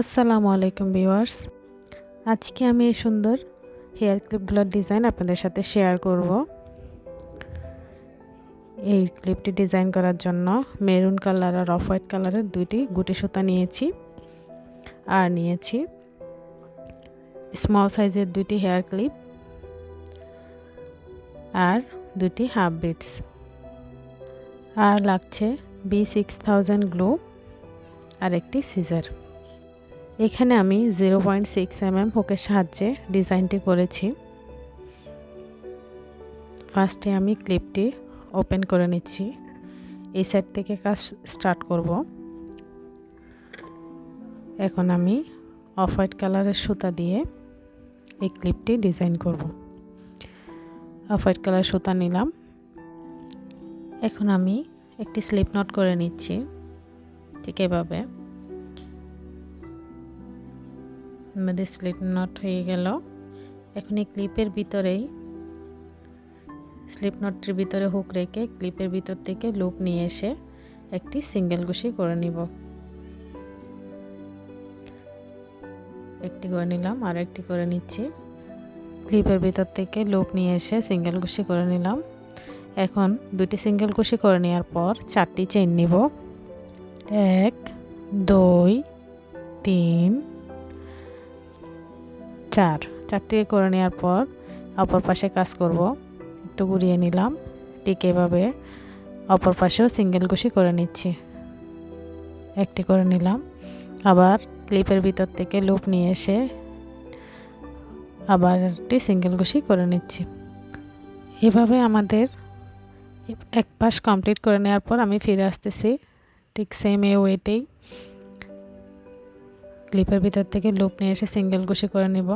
আসসালামু আলাইকুম ভিউয়ার্স। আজকে আমি এই সুন্দর হেয়ার ক্লিপগুলোর ডিজাইন আপনাদের সাথে শেয়ার করব। এই ক্লিপটি ডিজাইন করার জন্য মেরুন কালার আর অফ হোয়াইট কালারের দুইটি গুটি সুতা নিয়েছি আর নিয়েছি স্মল সাইজের দুইটি হেয়ার ক্লিপ আর দুটি হাফ বিটস। আর লাগছে বি সিক্স থাউজেন্ড গ্লো আর একটি সিজার। এখানে আমি zero point six M M হোকের সাহায্যে ডিজাইনটি করেছি। ফার্স্টে আমি ক্লিপটি ওপেন করে নিচ্ছি। এই সাইড থেকে কাজ স্টার্ট করব। এখন আমি অফ হোয়াইট কালারের সুতা দিয়ে এই ক্লিপটি ডিজাইন করব। অফ হোয়াইট কালার সুতা নিলাম। এখন আমি একটি স্লিপ নট করে নিচ্ছি। ঠিক এভাবে। আমাদের স্লিপ নট হয়ে গেল। এখন এই ক্লিপের ভিতরেই স্লিপ নটটির ভিতরে হুক রেখে ক্লিপের ভিতর থেকে লুপ নিয়ে এসে একটি সিঙ্গেল কুশি করে নিব। একটি করে নিলাম, আর একটি করে নিচ্ছি। ক্লিপের ভিতর থেকে লুপ নিয়ে এসে সিঙ্গেল কুশি করে নিলাম। এখন দুটি সিঙ্গেল কুশি করে নেওয়ার পর চারটি চেন নিব। এক, দুই, তিন চার চারটি করে নেওয়ার পর অপর পাশে কাজ করব। একটু ঘুরিয়ে নিলাম। ঠিক এভাবে অপর পাশেও সিঙ্গেল কুশি করে নিচ্ছি। একটি করে নিলাম। আবার ক্লিপের ভিতর থেকে লুপ নিয়ে এসে আবার একটি সিঙ্গেল কুশি করে নিচ্ছি। এভাবে আমাদের এক পাশ কমপ্লিট করে নেওয়ার পর আমি ফিরে আসতেছি। ঠিক সেম এ ওয়েতেই ক্লিপের ভিতর থেকে লুপ নিয়ে এসে সিঙ্গেল কুশি করে নিব।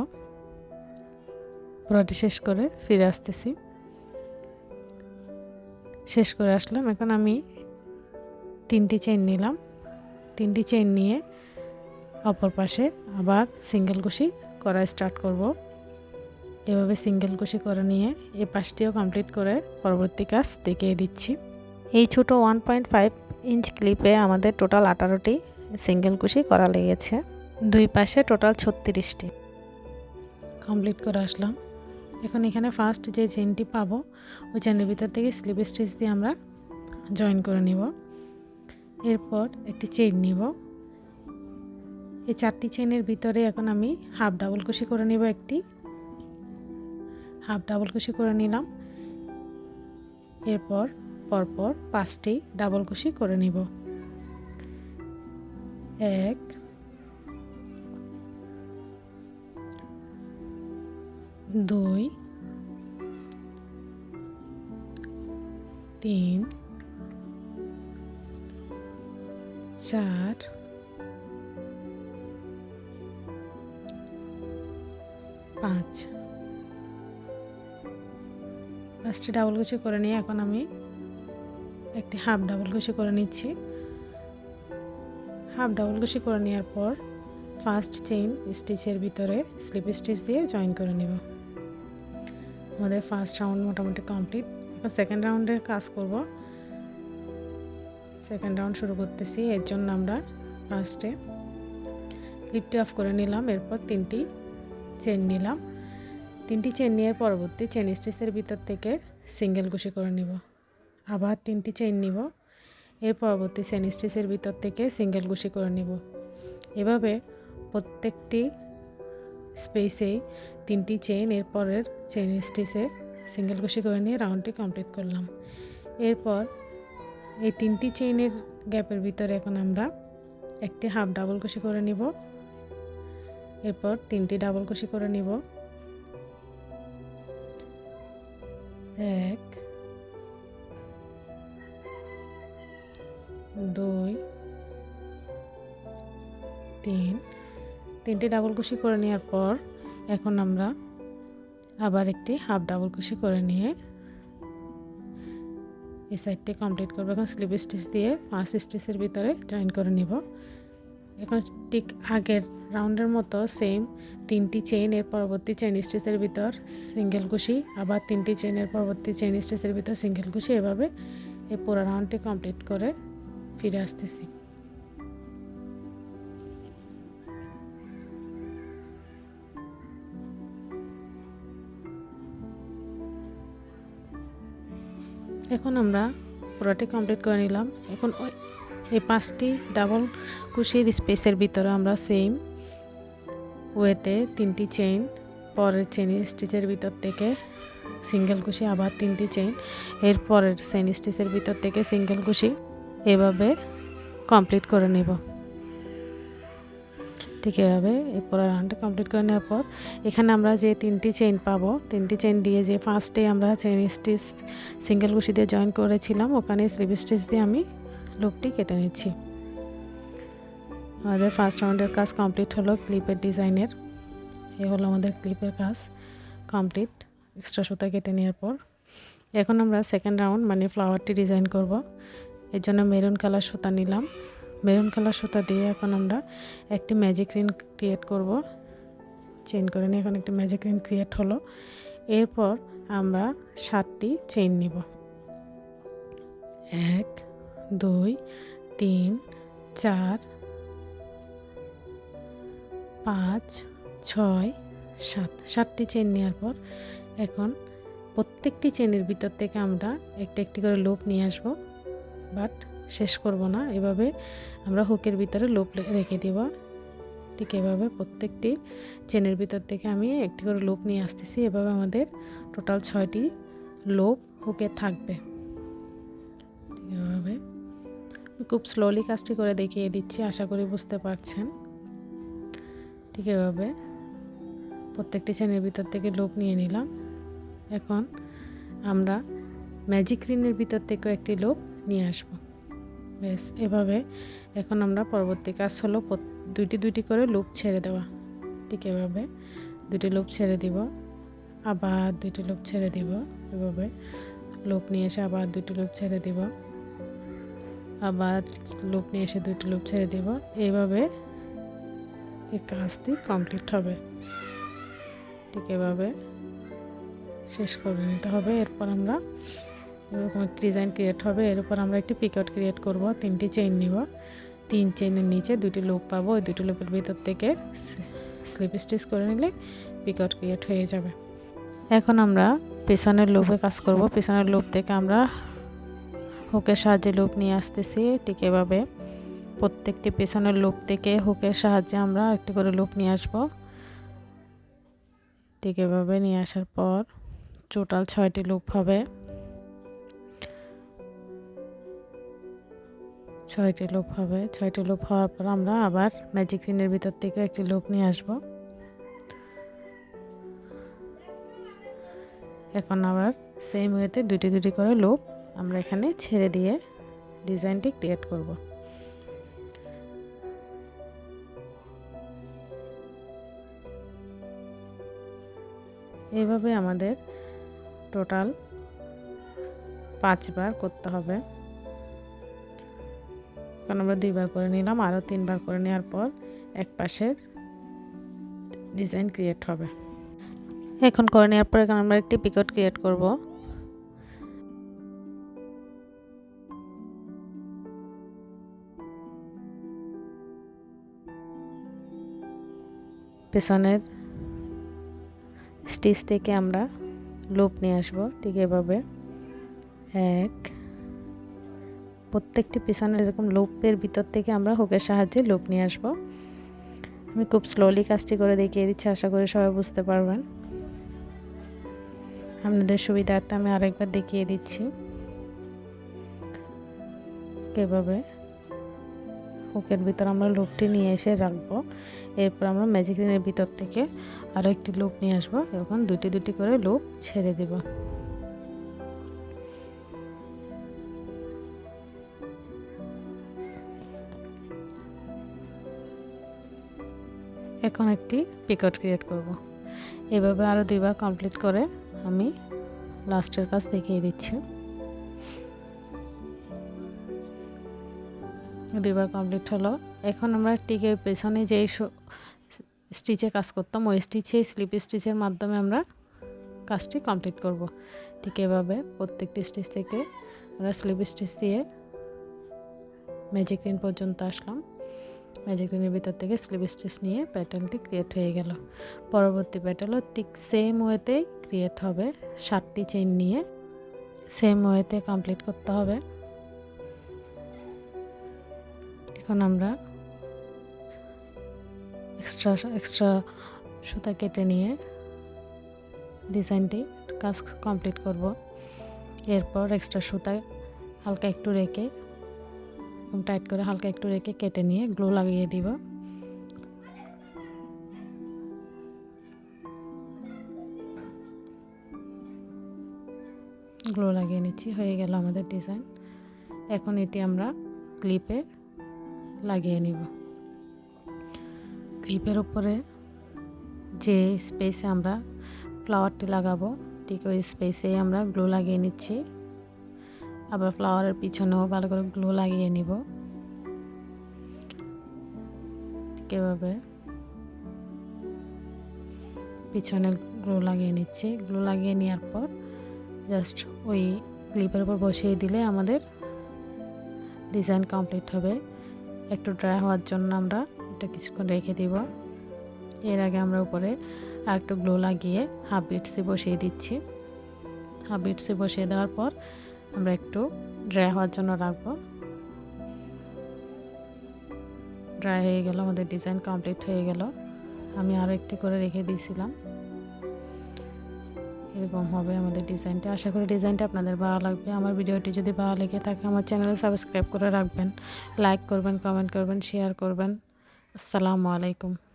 পুরোটি শেষ করে ফিরে আসতেছি। শেষ করে আসলাম। এখন আমি তিনটি চেন নিলাম। তিনটি চেন নিয়ে অপর পাশে আবার সিঙ্গেল কুশি করা স্টার্ট করব। এভাবে সিঙ্গেল কুশি করে নিয়ে এ পাশটিও কমপ্লিট করে পরবর্তী কাজ দেখিয়ে দিচ্ছি। এই ছোটো ওয়ান পয়েন্ট ফাইভ ইঞ্চ ক্লিপে আমাদের টোটাল আঠারোটি সিঙ্গেল কুশি করা লেগেছে। দুই পাশে টোটাল ছত্রিশটি। কমপ্লিট করে আসলাম। এখন এখানে ফার্স্ট যে চেনটি পাবো, ওই চেনের ভিতর থেকে স্লিপ স্টিচ দিয়ে আমরা জয়েন করে নিব। এরপর একটি চেন নিব। এই চারটি চেনের ভিতরে এখন আমি হাফ ডাবল কুশি করে নিব একটি। হাফ ডাবল কুশি করে নিলাম। এরপর পরপর পাঁচটি ডাবল কুশি করে নিব। এক দুই, তিন, চার, পাঁচ। পাঁচটি ডাবল কুচি করে নিয়ে এখন আমি একটি হাফ ডাবল কুচি করে নিচ্ছি। হাফ ডাবল কুচি করে নেওয়ার পর ফার্স্ট চেইন স্টিচের ভিতরে স্লিপ স্টিচ দিয়ে জয়েন করে নেব। আমাদের ফার্স্ট রাউন্ড মোটামুটি কমপ্লিট এখন সেকেন্ড রাউন্ডে কাজ করব। সেকেন্ড রাউন্ড শুরু করতেছি। এর জন্য আমরা ফার্স্টে ক্লিপটি অফ করে নিলাম। এরপর তিনটি চেন নিলাম। তিনটি চেন নিয়ে পরবর্তী চেন স্টিচের ভিতর থেকে সিঙ্গেল কুশি করে নিব। আবার তিনটি চেন নিব। এর পরবর্তী চেন স্টিচের ভিতর থেকে সিঙ্গেল কুশি করে নিব। এভাবে প্রত্যেকটি স্পেসেই তিনটি চেইন এরপরের চেইন স্টিচে সিঙ্গেল কুশি করে নিয়ে রাউন্ডটি কমপ্লিট করলাম। এরপর এই তিনটি চেইনের গ্যাপের ভিতরে এখন আমরা একটি হাফ ডাবল কুশি করে নিব। এরপর তিনটি ডাবল কুশি করে নিব। এক, দুই, তিন, তিনটি ডাবল কুশি করে নেওয়ার পর এখন আমরা আবার একটি হাফ ডাবল কুশি করে নিয়ে এই সাইডটি কমপ্লিট করব। এখন স্লিপ স্টিচ দিয়ে ফার্স্ট স্টিচের ভিতরে জয়েন করে নিব। এখন ঠিক আগের রাউন্ডের মতো সেম তিনটি চেইন এর পরবর্তী চেইন স্টিচের ভিতর সিঙ্গেল কুশি, আবার তিনটি চেইনের পরবর্তী চেইন স্টিচের ভিতর সিঙ্গেল কুশি এভাবে এই পুরো রাউন্ডটি কমপ্লিট করে ফিরে আসতেছি। এখন আমরা পুরোটি কমপ্লিট করে নিলাম। এখন ওই, এই পাঁচটি ডাবল কুশির স্পেসের ভিতরে আমরা সেম ওয়েতে তিনটি চেইন পরের চেন স্টিচের ভিতর থেকে সিঙ্গেল কুশি, আবার তিনটি চেইন এর পরের চেন স্টিচের ভিতর থেকে সিঙ্গেল কুশি এভাবে কমপ্লিট করে নেব। ঠিক এভাবে এরপর রাউন্ডটা কমপ্লিট করে নেওয়ার পর, এখানে আমরা যে তিনটি চেইন পাবো, তিনটি চেইন দিয়ে যে ফার্স্টে আমরা চেইন স্টিচ সিঙ্গেল কুশি দিয়ে জয়েন করেছিলাম, ওখানে স্লিপ স্টিচ দিয়ে আমি লুপটি কেটে নিচ্ছি। আমাদের ফার্স্ট রাউন্ডের কাজ কমপ্লিট হলো ক্লিপের ডিজাইনের। এ হলো আমাদের ক্লিপের কাজ কমপ্লিট এক্সট্রা সুতা কেটে নেওয়ার পর। এখন আমরা সেকেন্ড রাউন্ড মানে ফ্লাওয়ারটি ডিজাইন করব। এর জন্য মেরুন কালার সুতা নিলাম। মেরুন কালার সুতা দিয়ে এখন আমরা একটি ম্যাজিক রিন ক্রিয়েট করব। চেইন করে নিয়ে এখন একটি ম্যাজিক রিন ক্রিয়েট হলো। এরপর আমরা সাতটি চেইন নিব। এক, দুই, তিন, চার, পাঁচ, ছয়, সাত। সাতটি চেন নেওয়ার পর এখন প্রত্যেকটি চেনের ভিতর থেকে আমরা একটি একটি করে লোপ নিয়ে আসব। বাট শেষ করব না। এভাবে আমরা হুকের ভিতরে লোপ রেখে দেব। ঠিক এভাবে প্রত্যেকটি চেনের ভিতর থেকে আমি একটি করে লোপ নিয়ে আসতেছি। এভাবে আমাদের টোটাল ছয়টি লোপ হুকে থাকবে। এভাবে খুব স্লোলি কাজটি করে দেখিয়ে দিচ্ছি, আশা করি বুঝতে পারছেন। ঠিক এভাবে প্রত্যেকটি চেনের ভিতর থেকে লোপ নিয়ে নিলাম। এখন আমরা ম্যাজিক রিনের ভিতর থেকেও একটি লোপ নিয়ে আসব। বেশ, এভাবে এখন আমরা পরবর্তী কাজ হলো দুইটি দুইটি করে লুপ ছেড়ে দেওয়া। ঠিক এভাবে দুটি লুপ ছেড়ে দিব, আবার দুইটি লুপ ছেড়ে দিব, এভাবে লুপ নিয়ে এসে আবার দুটি লুপ ছেড়ে দিব, আবার লুপ নিয়ে এসে দুইটি লুপ ছেড়ে দিব। এইভাবে এই কাজটি কমপ্লিট হবে। ঠিক এভাবে শেষ করে নিতে হবে। এরপর আমরা এরকম ডিজাইন ক্রিয়েট হবে। এর উপর আমরা একটি পিকআউট ক্রিয়েট করব। তিনটি চেইন নিব। তিন চেইনের নিচে দুটি লুপ পাবো। ওই দুটি লুপের ভিতর থেকে স্লিপ স্টিচ করে নিলে পিকআউট ক্রিয়েট হয়ে যাবে। এখন আমরা পেছনের লুপে কাজ করব। পেছনের লুপ থেকে আমরা হুকের সাহায্যে লুপ নিয়ে আসতেছি। ঠিক এভাবে প্রত্যেকটি পেছনের লুপ থেকে হুকের সাহায্যে আমরা একটি করে লুপ নিয়ে আসব। ঠিক এভাবে নিয়ে আসার পর টোটাল ছয়টি লুপ হবে। ছয়টি লুপ হবে। ছয়টি লুপ হওয়ার পর আমরা আবার ম্যাজিক রিনের ভিতর থেকে একটি লুপ নিয়ে আসব। এখন আবার সেম ওয়েতে দুটি দুটি করে লুপ আমরা এখানে ছেড়ে দিয়ে ডিজাইনটি ক্রিয়েট করব। এইভাবে আমাদের টোটাল পাঁচবার করতে হবে। কারণ আমরা দুইবার করে নিলাম, আরও তিনবার করে নেওয়ার পর এক পাশের ডিজাইন ক্রিয়েট হবে। এখন করে নেওয়ার পর এখন আমরা একটি পিকট ক্রিয়েট করব। পেছনের স্টিচ থেকে আমরা লোপ নিয়ে আসব ঠিক এভাবে। এক প্রত্যেকটি পিছনের এরকম লোপের ভিতর থেকে আমরা হুকের সাহায্যে লোপ নিয়ে আসব। আমি খুব স্লোলি কাজটি করে দেখিয়ে দিচ্ছি, আশা করি সবাই বুঝতে পারবেন। আপনাদের সুবিধার্থে আমি আরেকবার দেখিয়ে দিচ্ছি এভাবে হুকের ভিতর আমরা লুপটি নিয়ে এসে রাখব। এরপর আমরা ম্যাজিক রিনের ভিতর থেকে আরও একটি লুপ নিয়ে আসব এখন দুটি দুটি করে লুপ ছেড়ে দেব। এখন একটি পিকট ক্রিয়েট করব। এভাবে আরও দুইবার কমপ্লিট করে আমি লাস্টের কাজ দেখিয়ে দিচ্ছি। দুইবার কমপ্লিট হলো। এখন আমরা টিকের পেছনে যেই স্টিচে কাজ করতাম, ওই স্টিচে স্লিপ স্টিচের মাধ্যমে আমরা কাজটি কমপ্লিট করব। ঠিক এভাবে প্রত্যেকটি স্টিচ থেকে আমরা স্লিপ স্টিচ দিয়ে ম্যাজিক রিন পর্যন্ত আসলাম। ম্যাজিক রিনের ভিতর থেকে স্লিপ স্টিচ নিয়ে প্যাটার্নটি ক্রিয়েট হয়ে গেল। পরবর্তী প্যাটার্নও ঠিক সেম ওয়েতেই ক্রিয়েট হবে। সাতটি চেইন নিয়ে সেম ওয়েতে কমপ্লিট করতে হবে। এখন আমরা এক্সট্রা এক্সট্রা সুতা কেটে নিয়ে ডিজাইনটি কাজ কমপ্লিট করব। এরপর এক্সট্রা সুতা হালকা একটু রেখে টাইট করে হালকা একটু রেখে কেটে নিয়ে গ্লো লাগিয়ে দিব। গ্লো লাগিয়ে নিচ্ছি, হয়ে গেল আমাদের ডিজাইন। এখন এটি আমরা ক্লিপে লাগিয়ে নিব। ক্লিপের উপরে যে স্পেসে আমরা ফ্লাওয়ারটি লাগাবো, ঠিক ওই স্পেসেই আমরা গ্লো লাগিয়ে নিচ্ছি। আবার ফ্লাওয়ারের পিছনেও ভালো করে গ্লো লাগিয়ে নিব। এভাবে। পিছনে গ্লো লাগিয়ে নিচ্ছি। গ্লো লাগিয়ে নেওয়ার পর জাস্ট ওই ক্লিপের উপর বসিয়ে দিলে আমাদের ডিজাইন কমপ্লিট হবে। একটু ড্রাই হওয়ার জন্য আমরা এটা কিছুক্ষণ রেখে দিব। এর আগে আমরা উপরে আর একটু গ্লো লাগিয়ে হাফ বিটসে বসিয়ে দিচ্ছি। হাফ বিটসে বসিয়ে দেওয়ার পর আমরা একটু ড্রাই হওয়ার জন্য রাখব। ড্রাই হয়ে গেল, আমাদের ডিজাইন কমপ্লিট হয়ে গেল। আমি আরও একটি করে রেখে দিয়েছিলাম। এরকম হবে আমাদের ডিজাইনটা আশা করি ডিজাইনটা আপনাদের ভালো লাগবে। আমার ভিডিওটি যদি ভালো লেগে থাকে, আমার চ্যানেলে সাবস্ক্রাইব করে রাখবেন। লাইক করবেন কমেন্ট করবেন শেয়ার করবেন। আসসালামু আলাইকুম।